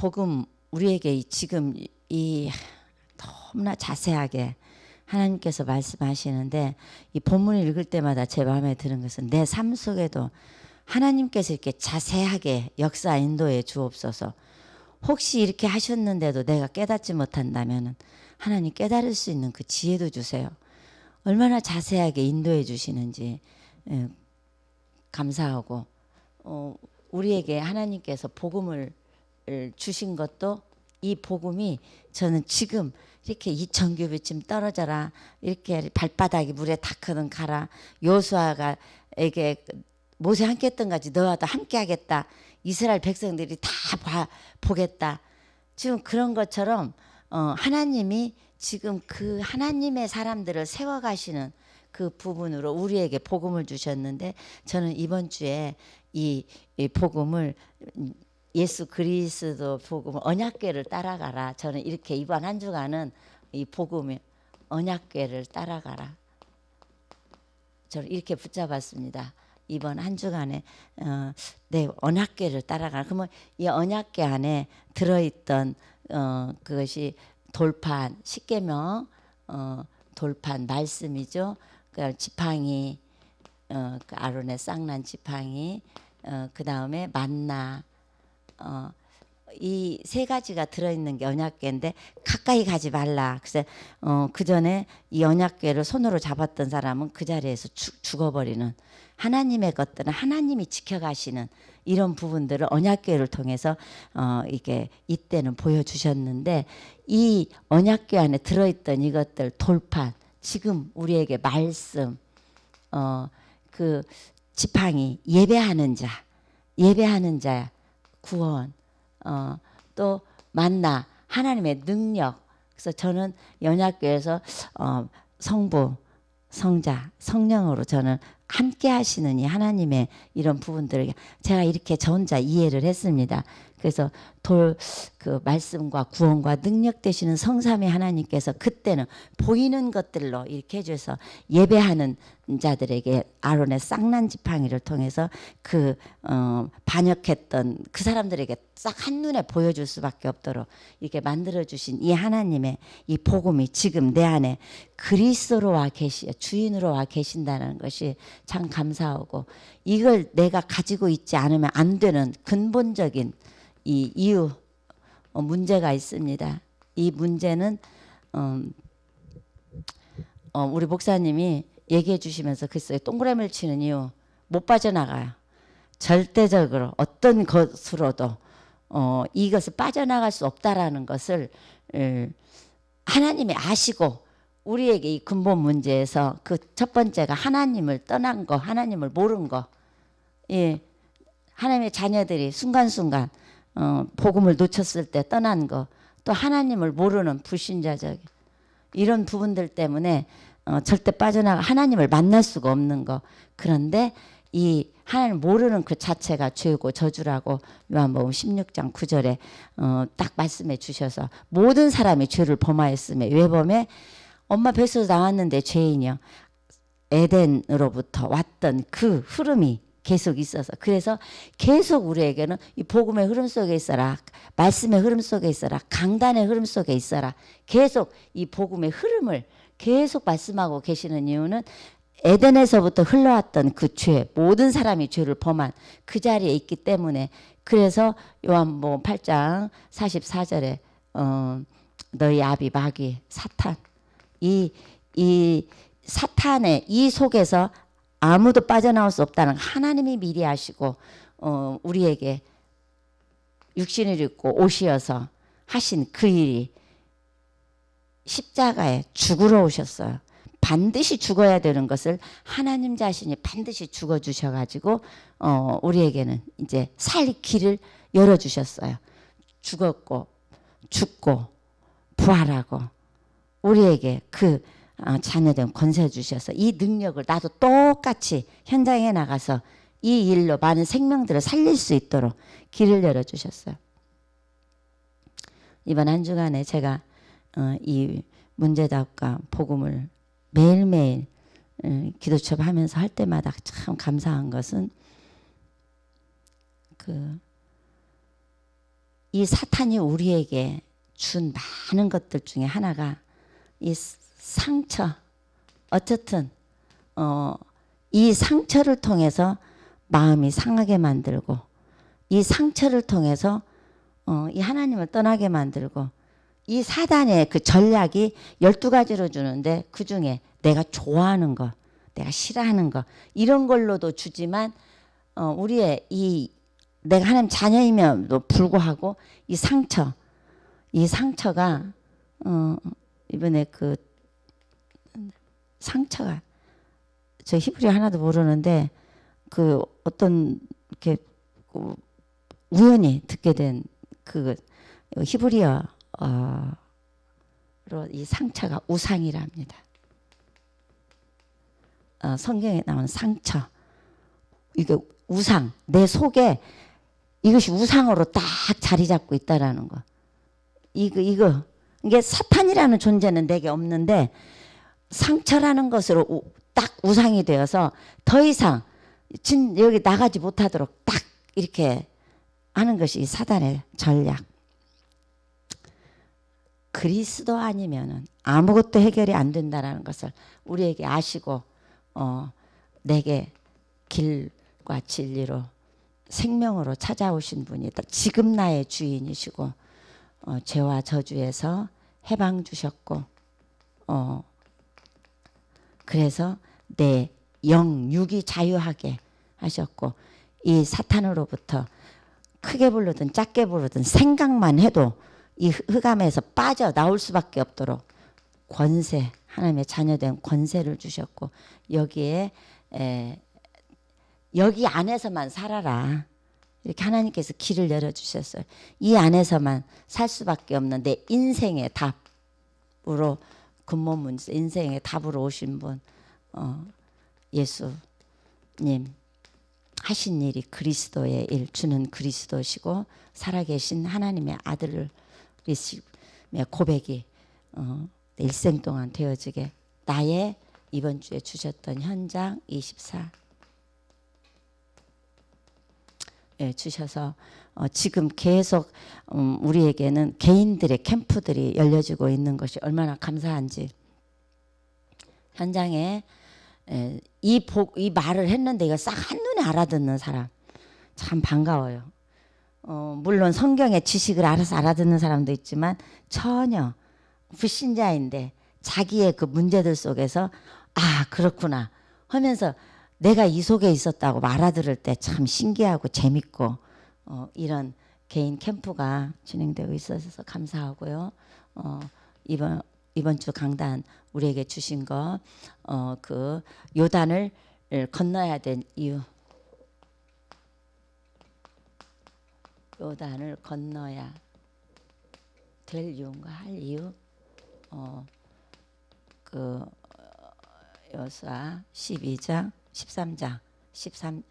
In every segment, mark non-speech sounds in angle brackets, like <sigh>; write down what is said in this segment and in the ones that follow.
복음 우리에게 지금 이 너무나 자세하게 하나님께서 말씀하시는데 이 본문을 읽을 때마다 제 마음에 드는 것은 내 삶 속에도 하나님께서 이렇게 자세하게 역사 인도해 주옵소서. 혹시 이렇게 하셨는데도 내가 깨닫지 못한다면 하나님 깨달을 수 있는 그 지혜도 주세요. 얼마나 자세하게 인도해 주시는지 예, 감사하고 어, 우리에게 하나님께서 복음을 주신 것도 이 복음이 저는 지금 이렇게 이천 규비쯤 떨어져라 이렇게 발바닥이 물에 다 크는 가라 요수아가 에게 모세 함께 했던 거지 너와도 함께 하겠다 이스라엘 백성들이 다 봐, 보겠다. 지금 그런 것처럼 어, 하나님이 지금 그 하나님의 사람들을 세워가시는 그 부분으로 우리에게 복음을 주셨는데 저는 이번 주에 이, 이 복음을 예수 그리스도 복음 언약궤를 따라가라. 저는 이렇게 이번 한 주간은 이 복음의 언약궤를 따라가라. 저는 이렇게 붙잡았습니다. 이번 한 주간에 어, 네 언약궤를 따라가라. 그러면 이 언약궤 안에 들어있던 어, 그것이 돌판 십계명 어, 돌판 말씀이죠. 그 지팡이 어, 그 아론의 쌍난 지팡이 어, 그 다음에 만나 어, 이 세 가지가 들어있는 게 언약궤인데 가까이 가지 말라. 그래서 어, 그 전에 이 언약궤를 손으로 잡았던 사람은 그 자리에서 죽, 죽어버리는 하나님의 것들은 하나님이 지켜가시는 이런 부분들을 언약궤를 통해서 어, 이게 이때는 보여주셨는데 이 언약궤 안에 들어있던 이것들 돌판 지금 우리에게 말씀 어, 그 지팡이 예배하는 자 예배하는 자 구원, 어, 또 만나 하나님의 능력. 그래서 저는 연약교에서 어, 성부, 성자, 성령으로 저는 함께 하시는 이 하나님의 이런 부분들을 제가 이렇게 저 혼자 이해를 했습니다. 그래서 돌 그 말씀과 구원과 능력 되시는 성삼의 하나님께서 그때는 보이는 것들로 이렇게 해줘서 예배하는 자들에게 아론의 쌍난 지팡이를 통해서 그 어, 반역했던 그 사람들에게 싹 한눈에 보여줄 수밖에 없도록 이렇게 만들어 주신 이 하나님의 이 복음이 지금 내 안에 그리스도로 와 계시 주인으로 와 계신다는 것이 참 감사하고 이걸 내가 가지고 있지 않으면 안 되는 근본적인 이 이유 어, 문제가 있습니다. 이 문제는 어, 어, 우리 목사님이 얘기해 주시면서 글쎄요 동그라미를 치는 이유 못 빠져나가요. 절대적으로 어떤 것으로도 어, 이것을 빠져나갈 수 없다라는 것을 에, 하나님이 아시고 우리에게 이 근본 문제에서 그 첫 번째가 하나님을 떠난 거, 하나님을 모른 거. 예. 하나님의 자녀들이 순간순간 어, 복음을 놓쳤을 때 떠난 거, 또 하나님을 모르는 불신자적 이런 부분들 때문에 어, 절대 빠져나가 하나님을 만날 수가 없는 거. 그런데 이 하나님 모르는 그 자체가 죄고 저주라고 요한복음 16장 9절에 어, 딱 말씀해 주셔서 모든 사람이 죄를 범하였음에 왜 범해? 엄마 뱃속에서 나왔는데 죄인이요. 에덴으로부터 왔던 그 흐름이 계속 있어서. 그래서 계속 우리에게는 이 복음의 흐름 속에 있어라 말씀의 흐름 속에 있어라 강단의 흐름 속에 있어라. 계속 이 복음의 흐름을 계속 말씀하고 계시는 이유는 에덴에서부터 흘러왔던 그 죄, 모든 사람이 죄를 범한 그 자리에 있기 때문에. 그래서 요한복음 8장 44절에 어, 너희 아비 마귀 사탄. 이 이 사탄의 이 속에서 아무도 빠져나올 수 없다는 하나님이 미리 아시고 어, 우리에게 육신을 입고 오시어서 하신 그 일이 십자가에 죽으러 오셨어요. 반드시 죽어야 되는 것을 하나님 자신이 반드시 죽어 주셔 가지고 어, 우리에게는 이제 살 길을 열어 주셨어요. 죽었고 죽고 부활하고 우리에게 그 어, 자녀된 권세 주셔서 이 능력을 나도 똑같이 현장에 나가서 이 일로 많은 생명들을 살릴 수 있도록 길을 열어 주셨어요. 이번 한 주간에 제가 어, 이 문제답과 복음을 매일매일 어, 기도첩 하면서 할 때마다 참 감사한 것은 그 이 사탄이 우리에게 준 많은 것들 중에 하나가 이 상처. 어쨌든 어, 이 상처를 통해서 마음이 상하게 만들고 이 상처를 통해서 어, 이 하나님을 떠나게 만들고 이 사단의 그 전략이 열두 가지로 주는데 그 중에 내가 좋아하는 거, 내가 싫어하는 거 이런 걸로도 주지만 어, 우리의 이 내가 하나님 자녀임에도 불구하고 이 상처, 이 상처가 어, 이번에 그 상처가 저 히브리 하나도 모르는데 그 어떤 이렇게 그 우연히 듣게 된 그 히브리어 어로 이 상처가 우상이랍니다. 어, 성경에 나오는 상처 이게 우상 내 속에 이것이 우상으로 딱 자리 잡고 있다라는 거. 이거 이거 이게 사탄이라는 존재는 내게 없는데 상처라는 것으로 우, 딱 우상이 되어서 더 이상 진 여기 나가지 못하도록 딱 이렇게 하는 것이 사단의 전략. 그리스도 아니면은 아무것도 해결이 안 된다라는 것을 우리에게 아시고 어 내게 길과 진리로 생명으로 찾아오신 분이 지금 나의 주인이시고 어, 죄와 저주에서 해방 주셨고 어 그래서 내 영 육이 자유하게 하셨고 이 사탄으로부터 크게 부르든 작게 부르든 생각만 해도 이 흑암에서 빠져 나올 수밖에 없도록 권세 하나님의 자녀된 권세를 주셨고 여기에 에, 여기 안에서만 살아라 이렇게 하나님께서 길을 열어 주셨어요. 이 안에서만 살 수밖에 없는 내 인생의 답으로 근본문 인생의 답으로 오신 분 어, 예수님. 하신 일이 그리스도의 일 주는 그리스도시고 살아계신 하나님의 아들을 고백이 어, 일생 동안 되어지게 나의 이번 주에 주셨던 현장 24 예, 주셔서 어, 지금 계속 음, 우리에게는 개인들의 캠프들이 열려지고 있는 것이 얼마나 감사한지 현장에 에, 이, 복, 이 말을 했는데 이거 싹 한눈에 알아듣는 사람 참 반가워요. 어, 물론 성경의 지식을 알아서 알아듣는 사람도 있지만 전혀 불신자인데 자기의 그 문제들 속에서 아 그렇구나 하면서 내가 이 속에 있었다고 알아들을 때 참 신기하고 재밌고 어, 이런 개인 캠프가 진행되고 있어서 감사하고요. 어, 이번 이번 주 강단 우리에게 주신 거 어 그 요단을 건너야 된 이유. 요단을 건너야 될 이유인가 할 이유? 어 그 여수아 12장 13장 13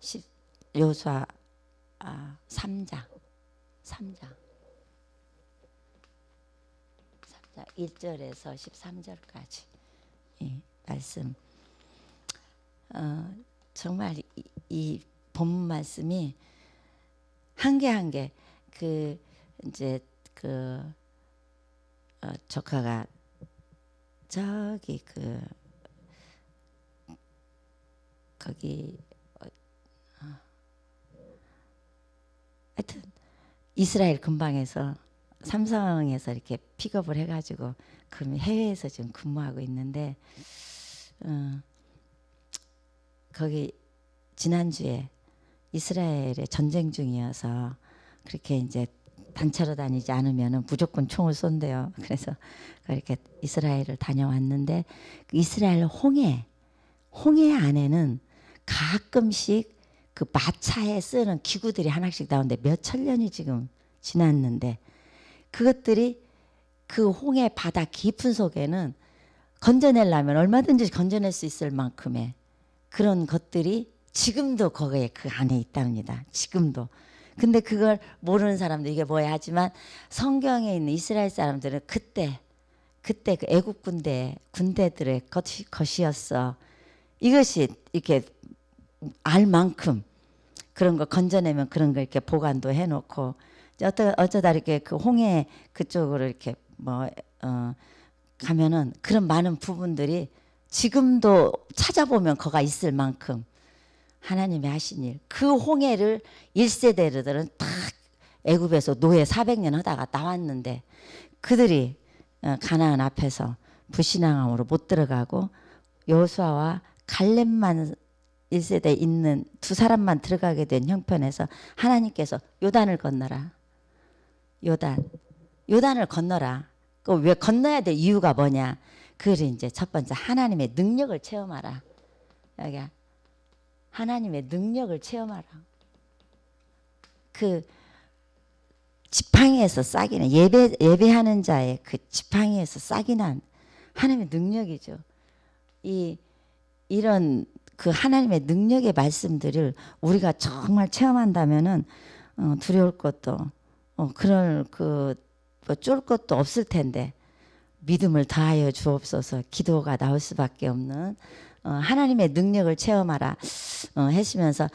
10 요수아 아 3장 3장. 3장 1절에서 13절까지 이 말씀. 어, 정말 이, 이 본문 말씀이 한 개 한 개 그 이제 그 어, 조카가 저기 그 거기 어, 어. 하여튼 이스라엘 근방에서 삼성에서 이렇게 픽업을 해가지고 그 해외에서 지금 근무하고 있는데 어, 거기 지난주에 이스라엘에 전쟁 중이어서 그렇게 이제 단체로 다니지 않으면 무조건 총을 쏜대요. 그래서 이렇게 이스라엘을 다녀왔는데 그 이스라엘 홍해 홍해 안에는 가끔씩 그 마차에 쓰는 기구들이 하나씩 나오는데 몇 천 년이 지금 지났는데 그것들이 그 홍해 바다 깊은 속에는 건져내려면 얼마든지 건져낼 수 있을 만큼의 그런 것들이 지금도 거기에 그 안에 있답니다. 지금도. 근데 그걸 모르는 사람도 이게 뭐야 하지만 성경에 있는 이스라엘 사람들은 그때 그때 그 애국 군대 군대들의 것이, 것이었어. 이것이 이렇게 알 만큼 그런 거 건져내면 그런 거 이렇게 보관도 해놓고 어떠 어쩌다 이렇게 그 홍해 그쪽으로 이렇게 뭐 어, 가면은 그런 많은 부분들이 지금도 찾아보면 거가 있을 만큼 하나님이 하신 일, 그 홍해를 1세대들은 딱 애굽에서 노예 400년 하다가 나왔는데 그들이 어, 가나안 앞에서 불신앙함으로 못 들어가고 여호수아와 갈렙만 1세대에 있는 두 사람만 들어가게 된 형편에서 하나님께서 요단을 건너라. 요단. 요단을 건너라. 그 왜 건너야 될 이유가 뭐냐? 그걸 이제 첫 번째 하나님의 능력을 체험하라. 여기 하나님의 능력을 체험하라. 그 지팡이에서 싹이 난 예배 예배하는 자의 그 지팡이에서 싹이 난 하나님의 능력이죠. 이 이런 그 하나님의 능력의 말씀들을 우리가 정말 체험한다면은 어, 두려울 것도 어, 그럴 그쫄 것도 없을 텐데 믿음을 다하여 주옵소서. 기도가 나올 수밖에 없는 어, 하나님의 능력을 체험하라 어, 했으면서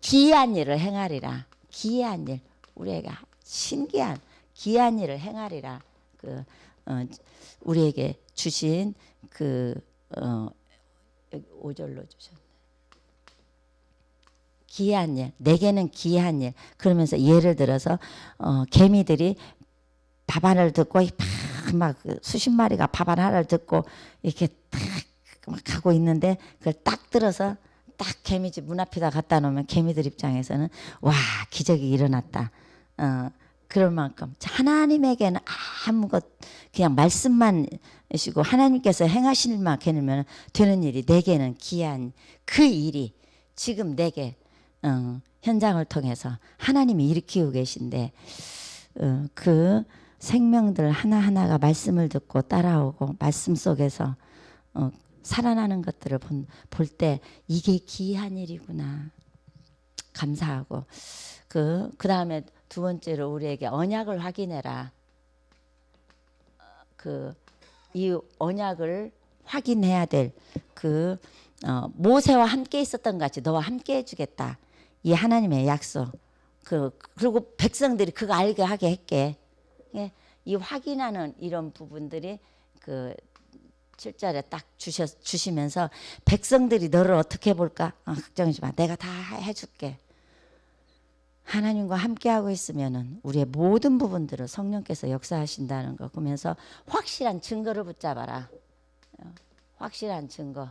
기이한 일을 행하리라. 기이한 일. 우리에게 신기한 기이한 일을 행하리라. 그 어, 우리에게 주신 그 어, 여기 5절로 주셨네. 기이한 일, 내게는 기이한 일. 그러면서 예를 들어서 어, 개미들이 밥알을 듣고 막 수십 마리가 밥알 하나를 듣고 이렇게 탁막 가고 있는데 그걸 딱 들어서 딱 개미집 문 앞에다 갖다 놓으면 개미들 입장에서는 와 기적이 일어났다. 어, 그럴 만큼 하나님에게는 아무것 그냥 말씀만 시고 하나님께서 행하실 만큼이면 되는 일이 내게는 귀한 그 일이 지금 내게 어, 현장을 통해서 하나님이 일으키고 계신데 어, 그 생명들 하나하나가 말씀을 듣고 따라오고 말씀 속에서 어, 살아나는 것들을 볼 때 이게 귀한 일이구나 감사하고 그 그 다음에 두 번째로 우리에게 언약을 확인해라. 그 이 언약을 확인해야 될그 어, 모세와 함께 있었던 것 같이 너와 함께 해주겠다. 이 하나님의 약속. 그 그리고 백성들이 그거 알게 하게 했게. 예, 이 확인하는 이런 부분들이 그 7절에 딱 주셔, 주시면서 백성들이 너를 어떻게 볼까? 아, 걱정하지 마. 내가 다 해줄게. 하나님과 함께하고 있으면은 우리의 모든 부분들을 성령께서 역사하신다는 거 보면서 확실한 증거를 붙잡아라. 어, 확실한 증거.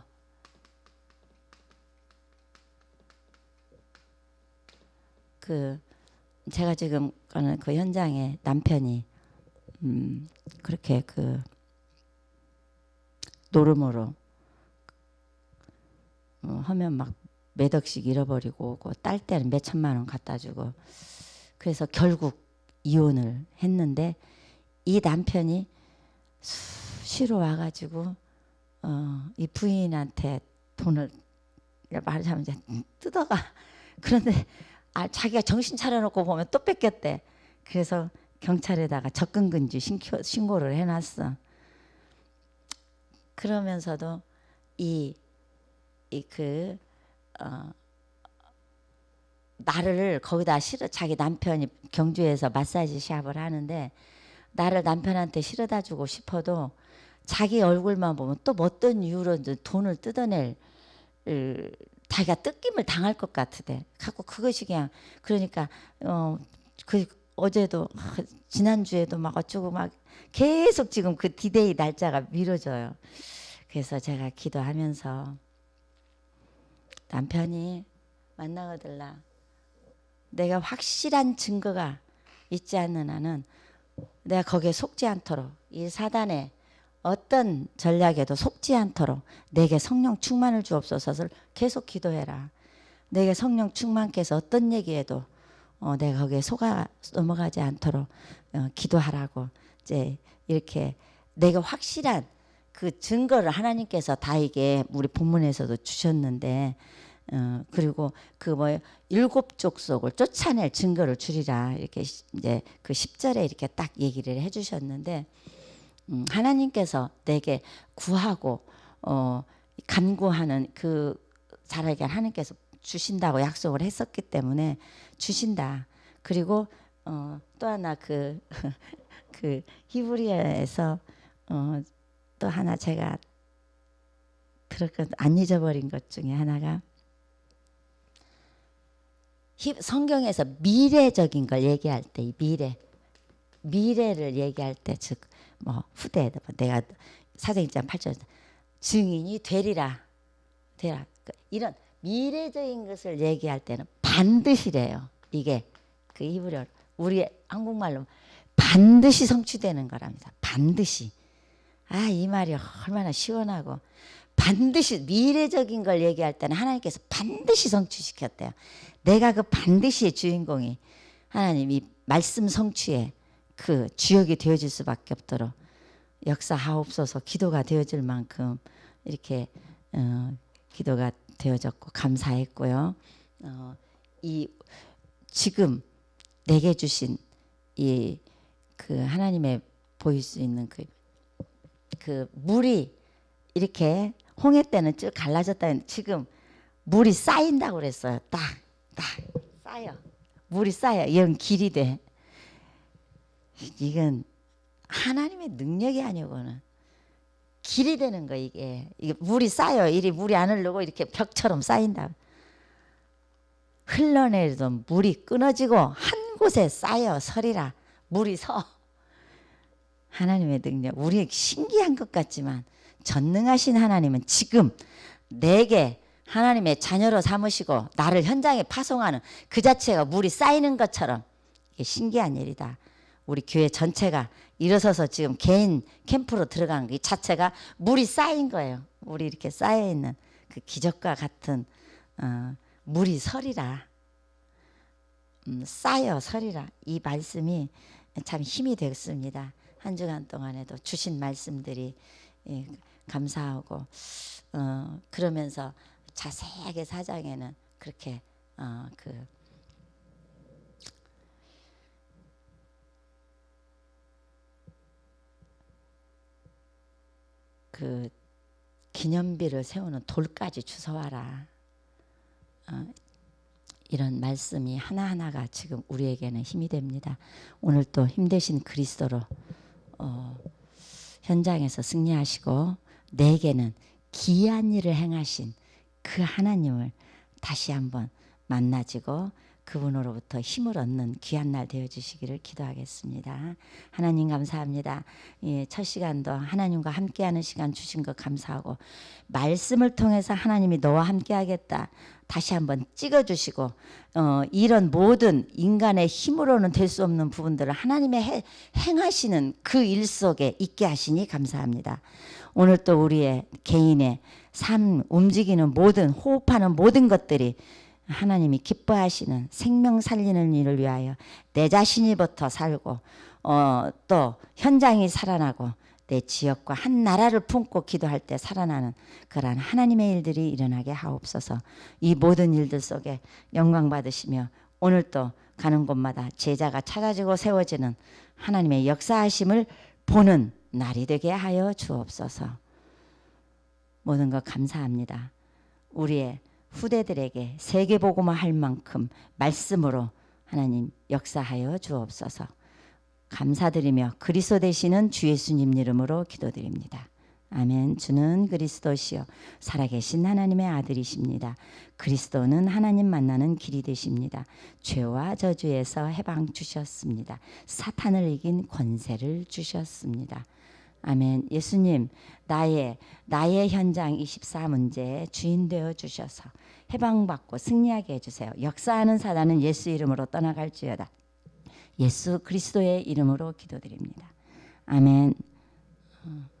그 제가 지금 가는 그 현장에 남편이 음 그렇게 그 노름으로 어, 하면 막 몇 억씩 잃어버리고 오고 딸 때는 몇 천만 원 갖다 주고 그래서 결국 이혼을 했는데 이 남편이 수시로 와가지고 어, 이 부인한테 돈을 말하자면 이제 뜯어가. <laughs> 그런데 아, 자기가 정신 차려놓고 보면 또 뺏겼대. 그래서 경찰에다가 접근금지 신고, 를 해놨어. 그러면서도 이 이그 어, 나를 거기다 실어 자기 남편이 경주에서 마사지 샵을 하는데 나를 남편한테 실어다 주고 싶어도 자기 얼굴만 보면 또 어떤 이유로 돈을 뜯어낼 자기가 뜯김을 당할 것 같으대. 갖고 그것이 그냥 그러니까 어 그 어제도 지난 주에도 막 어쩌고 막 계속 지금 그 디데이 날짜가 미뤄져요. 그래서 제가 기도하면서 남편이 만나거들라 내가 확실한 증거가 있지 않는 한은 내가 거기에 속지 않도록 이 사단의 어떤 전략에도 속지 않도록 내게 성령 충만을 주옵소서를 계속 기도해라. 내게 성령 충만께서 어떤 얘기에도 어, 내가 거기에 속아 넘어가지 않도록 어, 기도하라고 이제 이렇게 내가 확실한 그 증거를 하나님께서 다 이게 우리 본문에서도 주셨는데 어, 그리고 그 뭐 일곱 족속을 쫓아낼 증거를 주리라 이렇게 이제 그 10절에 이렇게 딱 얘기를 해 주셨는데 음, 하나님께서 내게 구하고 어 간구하는 그 자라게 하나님께서 주신다고 약속을 했었기 때문에 주신다. 그리고 어, 또 하나 그, <laughs> 그 히브리어에서 어, 또 하나 제가 들었거든. 안 잊어버린 것 중에 하나가 히- 성경에서 미래적인 걸 얘기할 때 이 미래 미래를 얘기할 때 즉 뭐 후대에 뭐 내가 사도행전 8절 증인이 되리라 되라. 그 이런 미래적인 것을 얘기할 때는 반드시래요. 이게 그 히브리어 우리 한국말로 반드시 성취되는 거랍니다. 반드시 아 이 말이 얼마나 시원하고 반드시 미래적인 걸 얘기할 때는 하나님께서 반드시 성취시켰대요 내가 그 반드시의 주인공이 하나님이 말씀 성취에 그 주역이 되어질 수밖에 없도록 역사하옵소서 기도가 되어질 만큼 이렇게 어, 기도가 되어졌고 감사했고요. 어, 이 지금 내게 주신 이 그 하나님의 보일 수 있는 그, 그 물이 이렇게 홍해 때는 쭉 갈라졌다 했는데 지금 물이 쌓인다고 그랬어요. 딱, 딱 쌓여. 물이 쌓여. 이건 길이 돼. 이건 하나님의 능력이 아니고는 길이 되는 거 이게 이게 물이 쌓여 이리 물이 안 흐르고 이렇게 벽처럼 쌓인다. 흘러내리던 물이 끊어지고 한 곳에 쌓여 서리라 물이 서. 하나님의 능력 우리 신기한 것 같지만 전능하신 하나님은 지금 내게 하나님의 자녀로 삼으시고 나를 현장에 파송하는 그 자체가 물이 쌓이는 것처럼 신기한 일이다. 우리 교회 전체가 일어서서 지금 개인 캠프로 들어간 이 자체가 물이 쌓인 거예요. 물이 이렇게 쌓여 있는 그 기적과 같은 어, 물이 서리라. 음, 쌓여 서리라. 이 말씀이 참 힘이 됐습니다. 한 주간 동안에도 주신 말씀들이 예, 감사하고 어, 그러면서 자세하게 사장에는 그렇게 어, 그 그 기념비를 세우는 돌까지 주워와라. 어, 이런 말씀이 하나하나가 지금 우리에게는 힘이 됩니다. 오늘 또 힘되신 그리스도로 어, 현장에서 승리하시고 내게는 기이한 일을 행하신 그 하나님을 다시 한번 만나지고 그분으로부터 힘을 얻는 귀한 날 되어 주시기를 기도하겠습니다. 하나님 감사합니다. 예, 첫 시간도 하나님과 함께하는 시간 주신 것 감사하고 말씀을 통해서 하나님이 너와 함께하겠다. 다시 한번 찍어주시고 어, 이런 모든 인간의 힘으로는 될 수 없는 부분들을 하나님의 해, 행하시는 그 일 속에 있게 하시니 감사합니다. 오늘 또 우리의 개인의 삶 움직이는 모든 호흡하는 모든 것들이 하나님이 기뻐하시는 생명 살리는 일을 위하여 내 자신이부터 살고 어, 또 현장이 살아나고 내 지역과 한 나라를 품고 기도할 때 살아나는 그러한 하나님의 일들이 일어나게 하옵소서. 이 모든 일들 속에 영광 받으시며 오늘 또 가는 곳마다 제자가 찾아지고 세워지는 하나님의 역사하심을 보는 날이 되게 하여 주옵소서. 모든 것 감사합니다. 우리의 후대들에게 세계보고만 할 만큼 말씀으로 하나님 역사하여 주옵소서. 감사드리며 그리스도 되시는 주 예수님 이름으로 기도드립니다. 아멘. 주는 그리스도시요 살아계신 하나님의 아들이십니다. 그리스도는 하나님 만나는 길이 되십니다. 죄와 저주에서 해방 주셨습니다. 사탄을 이긴 권세를 주셨습니다. 아멘. 예수님, 나의 나의 현장 24문제의 주인 되어 주셔서 해방받고 승리하게 해 주세요. 역사하는 사단은 예수 이름으로 떠나갈지어다. 예수 그리스도의 이름으로 기도드립니다. 아멘. 어.